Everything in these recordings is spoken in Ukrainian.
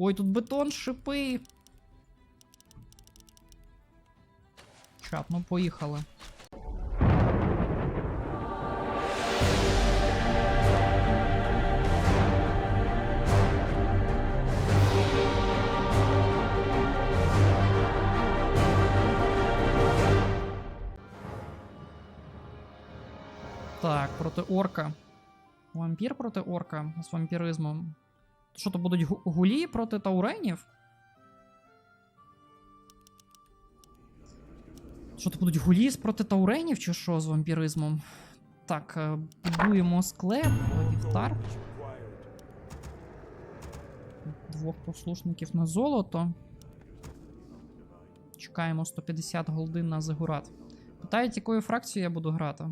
Ой, тут бетон, шипи. Чат, ну поїхали. Так, проти орка. Вампір проти орка з вампіризмом. Що то будуть гулі проти тауренів? Що то будуть гулі проти тауренів, чи що з вампіризмом? Так, е, будуємо склеп, вівтар. Двох послушників на золото. Чекаємо 150 голдин на Зигурат. Питають, якою фракцією я буду грати.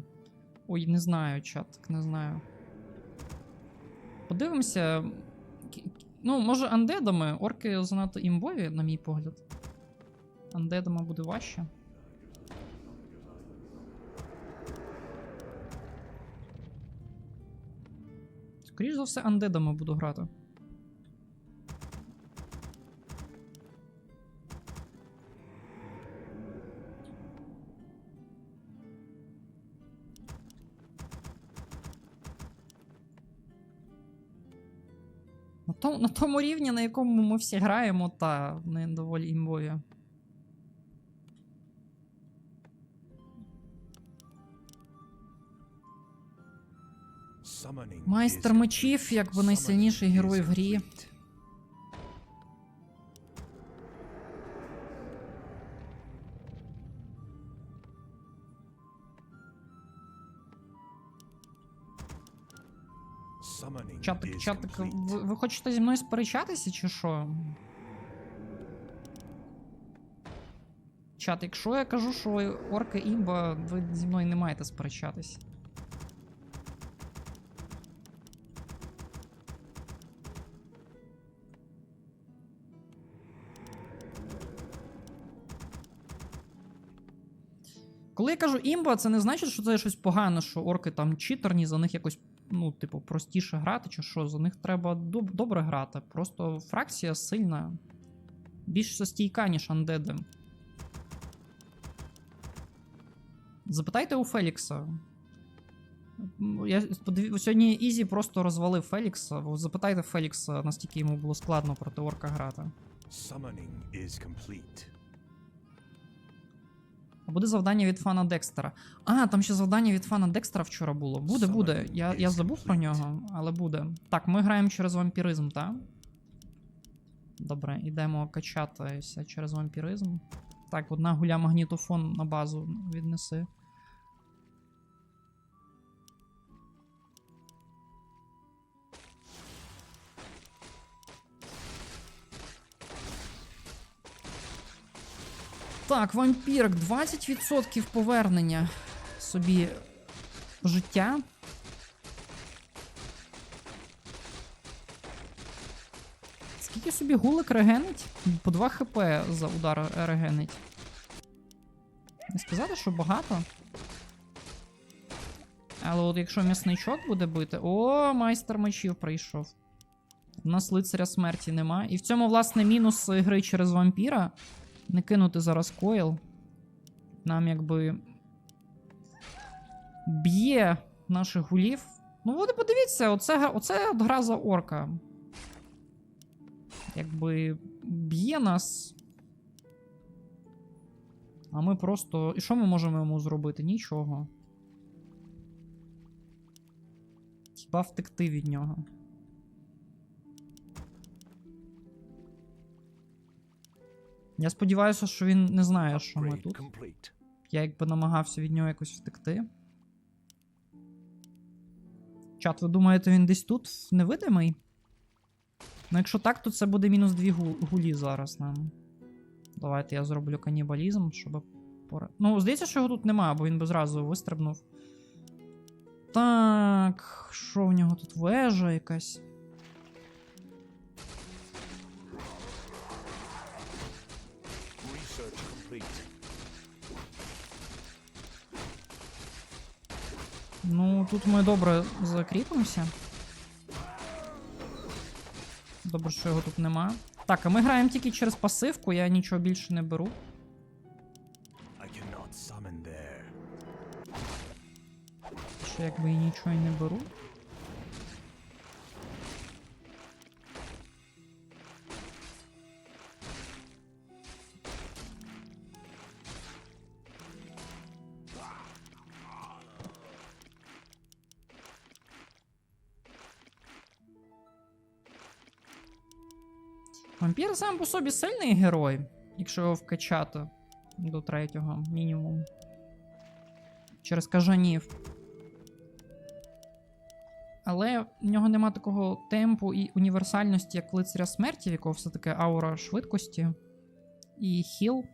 Ой, не знаю, чат, не знаю. Подивимося. Ну, може, андедами. Орки занадто імбові, на мій погляд. Андедами буде важче. Скоріше за все, андедами буду грати. На, тому, на тому рівні, на якому ми всі граємо, та вони доволі імбові. Майстер мечів, якби найсильніший герой в грі. Чатик, чатик, ви, ви хочете зі мною сперечатися, чи що? Чат, якщо я кажу, що орка імба, ви зі мною не маєте сперечатись. Коли я кажу імба, це не значить, що це щось погане, що орки там читерні, за них якось, ну, типу, простіше грати, чи що, за них треба доб- добре грати. Просто фракція сильна. Більш стійка, ніж андеди. Запитайте у Фелікса. Я подиві- сьогодні Ізі просто розвалив Фелікса. Запитайте Фелікса, настільки йому було складно проти орка грати. А буде завдання від фана Декстера. А, там ще завдання від фана Декстера вчора було. Буде, буде. Я, я забув про нього, але буде. Так, ми граємо через вампіризм, так? Добре, ідемо качатися через вампіризм. Так, одна гуля магнітофон на базу віднеси. Так, вампірок, 20% повернення собі життя. Скільки собі гулик регенить? По 2 хп за удар регенить. Не сказати, що багато. Але от якщо м'ясничок буде бити. О, майстер мечів прийшов. У нас лицаря смерті нема. І в цьому, власне, мінус гри через вампіра. Не кинути зараз койл. Нам якби. Б'є наших гулів. Ну, от подивіться, оце, оце от гра за орка. Якби б'є нас. А ми просто. І що ми можемо йому зробити? Нічого. Хіба втекти від нього. Я сподіваюся, що він не знає, що ми тут. Я якби намагався від нього якось втекти. Чат, ви думаєте, він десь тут невидимий? Ну, якщо так, то це буде мінус дві гулі зараз нам. Давайте я зроблю канібалізм, щоб. пора- Ну, здається, що його тут немає, бо він би зразу вистрибнув. Так, що в нього тут вежа якась? Ну, тут ми добре закріпимося. Добре, що його тут нема. Так, а ми граємо тільки через пасивку, я нічого більше не беру. Що якби і нічого і не беру. Вампір сам по собі сильний герой, якщо його вкачати до третього мінімум. Через кажанів. Але в нього нема такого темпу і універсальності, як лицаря смерті, в якого все-таки аура швидкості і хіл.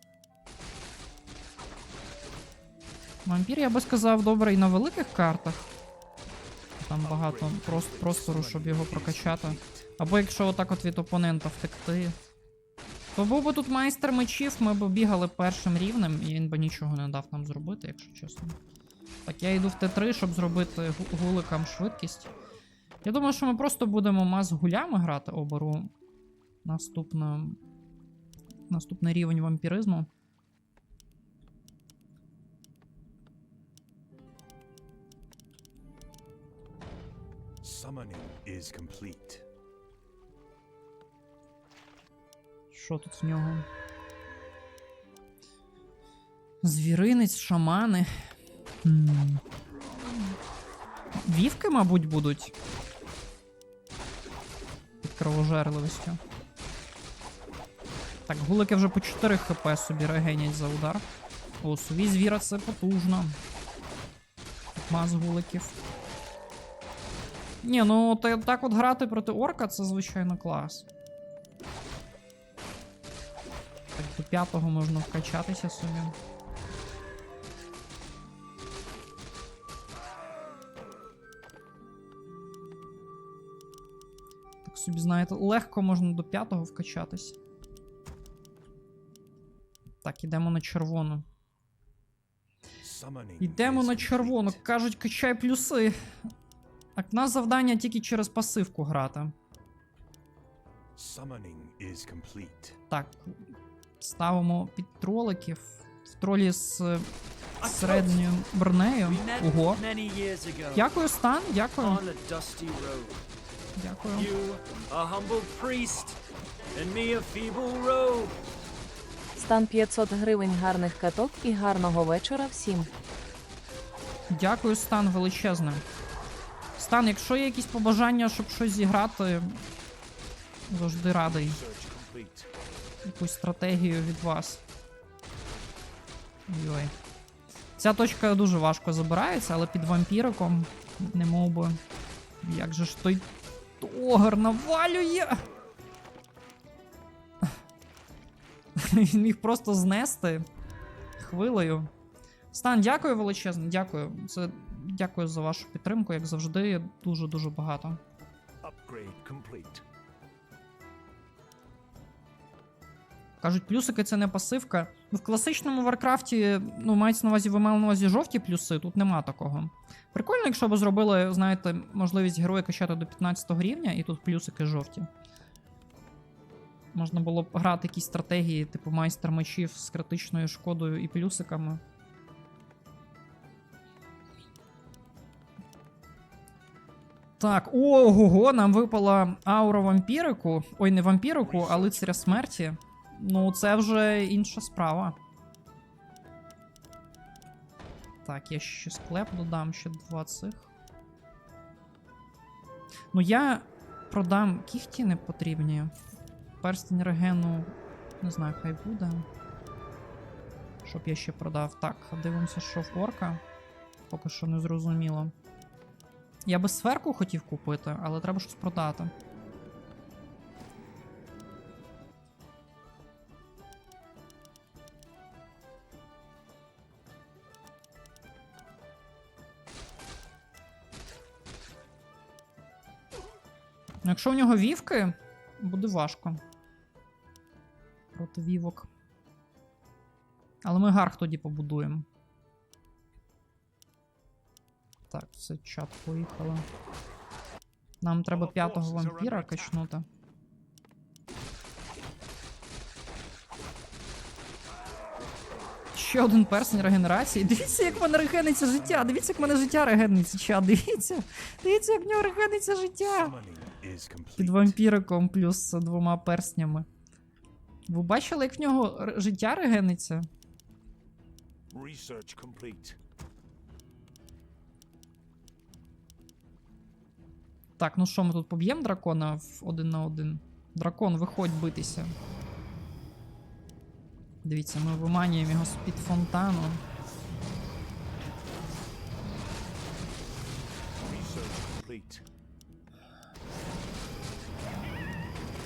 Вампір, я би сказав, добре і на великих картах. Там багато прос- простору, щоб його прокачати. Або якщо отак от від опонента втекти. То був би тут майстер мечів, ми б бігали першим рівнем, і він би нічого не дав нам зробити, якщо чесно. Так, я йду в Т3, щоб зробити гуликам швидкість. Я думаю, що ми просто будемо маз гулями грати оберу. Наступна... Наступний рівень вампіризму. Summoning is complete. Що тут в нього? Звіринець, шамани. Хм. Вівки, мабуть, будуть. Під кровожерливістю. Так, гулики вже по 4 хп собі регенять за удар. О, сувій звіра це потужно. Маз гуликів. Ні, ну так от грати проти орка це звичайно клас. Так, до п'ятого можна вкачатися собі. Так собі, знаєте, легко можна до п'ятого вкачатись. Так, ідемо на червону. Йдемо на червону. Кажуть, качай плюси. Так, в нас завдання тільки через пасивку грати. Так, ставимо під троликів. В тролі з е, середньою бронею. Ого. Дякую, Стан, дякую. Дякую. You, a humble priest, and me, a feeble rogue. Стан 500 гривень гарних каток і гарного вечора всім. Дякую, Стан, величезне. Стан, якщо є якісь побажання, щоб щось зіграти, завжди радий. Якусь стратегію від вас. Ой. Ця точка дуже важко забирається, але під вампіриком не мов би. Як же ж той тогар навалює? Він міг просто знести хвилею. Стан, дякую величезно, дякую. Це дякую за вашу підтримку, як завжди, дуже-дуже багато. Кажуть, плюсики це не пасивка. Ну, в класичному Варкрафті, ну, мається на увазі, ви мали на увазі жовті плюси, тут нема такого. Прикольно, якщо б зробили, знаєте, можливість героя качати до 15 рівня, і тут плюсики жовті. Можна було б грати якісь стратегії, типу майстер мечів з критичною шкодою і плюсиками. Так, ого, нам випала аура вампірику. Ой, не вампірику, а лицаря смерті. Ну, це вже інша справа. Так, я ще склеп додам, ще два цих. Ну, я продам кіхті не потрібні. Перстень регену, не знаю, хай буде. Щоб я ще продав. Так, дивимося, що в орка. Поки що не зрозуміло. Я би сферку хотів купити, але треба щось продати. Якщо у нього вівки, буде важко. Проти вівок. Але ми гарх тоді побудуємо. Так, все чат поїхало. Нам треба п'ятого вампіра качнути. Ще один персень регенерації. Дивіться, як в мене регениться життя. Дивіться, як в мене життя регениться. Ча, дивіться. Дивіться, як в нього регениться життя. Під вампіриком плюс двома перснями. Ви бачили, як в нього життя регениться? Research complete. Так, ну що, ми тут поб'ємо дракона в один на один? Дракон, виходь битися. Дивіться, ми виманюємо його з-під фонтану.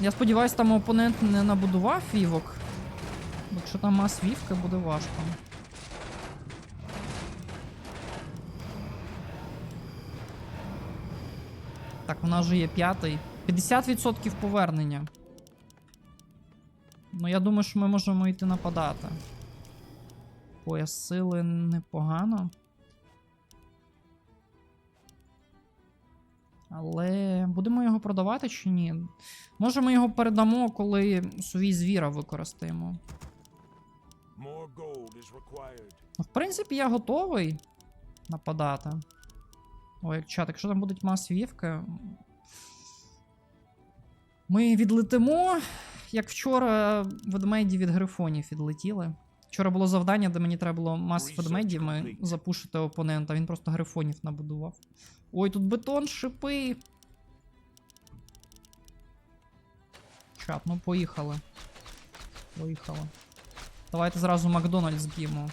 Я сподіваюся, там опонент не набудував вівок. Якщо там мас вівки, буде важко. Так, у нас же є п'ятий. 50% повернення. Ну, я думаю, що ми можемо йти нападати. Пояс сили непогано. Але будемо його продавати чи ні? Може, ми його передамо, коли сувій звіра використаємо. Ну, в принципі, я готовий нападати. Ой, як чат, якщо там будуть мас вівки. Ми відлетимо, як вчора ведмеді від грифонів відлетіли. Вчора було завдання, де мені треба було мас Research запушити опонента, він просто грифонів набудував. Ой, тут бетон, шипи. Чат, ну поїхали. Поїхали. Давайте зразу Макдональдс б'ємо.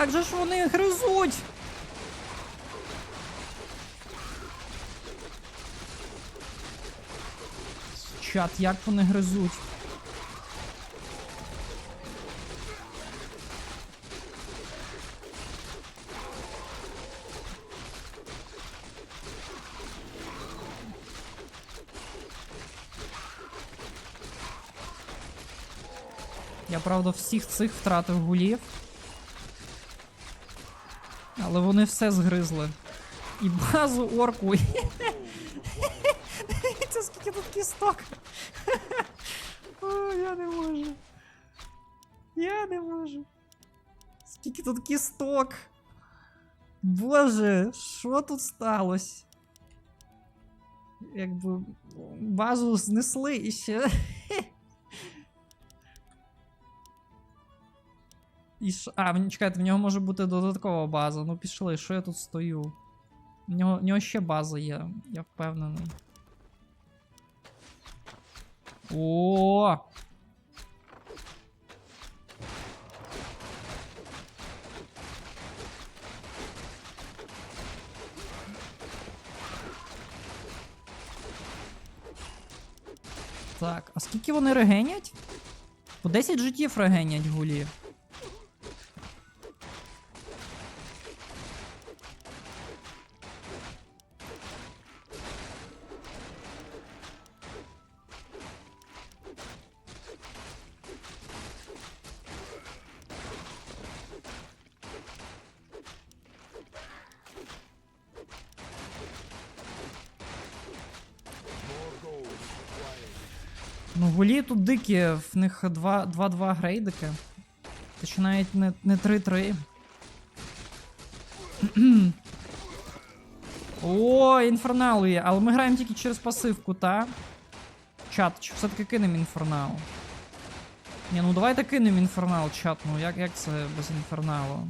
Як же ж вони гризуть? Чат, як вони гризуть? Я правда всіх цих втратив гулів. Але вони все згризли. І базу орку. Дивіться, скільки тут кісток. О, я не можу. Я не можу. Скільки тут кісток. Боже, що тут сталося? Якби базу знесли і ще. І ш... А, в- чекайте, в нього може бути додаткова база. Ну пішли, що я тут стою? В нього, в нього ще база є, я впевнений. О! Так, а скільки вони регенять? По 10 життів регенять гулі. Ну, гулі тут дикі, в них 2-2 грейдики. Чи навіть не, не 3-3. О, інфернал є, але ми граємо тільки через пасивку, та? Чат, чи все-таки кинемо інфернал? Ні, ну давайте кинемо інфернал, чат, ну як, як це без інферналу?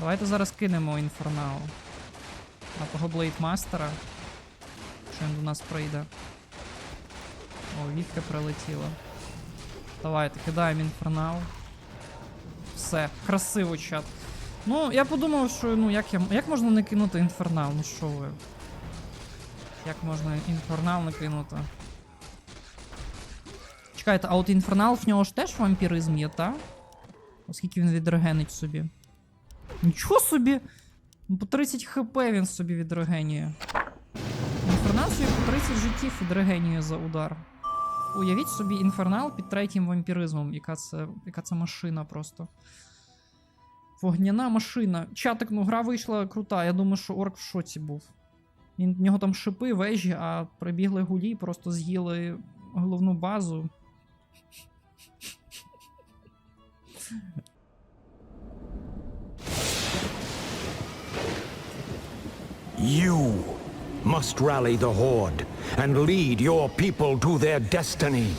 Давайте зараз кинемо інфернал. На того блейдмастера. Що він до нас прийде. О, вітка прилетіла. Давайте, кидаємо інфернал. Все, красиво, чат. Ну, я подумав, що ну як я. Як можна не кинути інфернал? Ну що ви? Як можна інфернал не кинути? Чекайте, а от інфернал в нього ж теж вампіризм є, та? Оскільки він відрегенить собі. Нічого собі! Ну, По 30 хп він собі відрегенює. Інфернал собі по 30 життів відрегенює за удар. Уявіть собі інфернал під третім вампіризмом. Яка це, яка це машина просто. Вогняна машина. Чатик, ну гра вийшла крута. Я думаю, що орк в шоці був. В нього там шипи, вежі, а прибігли гулі і просто з'їли головну базу. You must rally the Horde and lead your people to their destiny.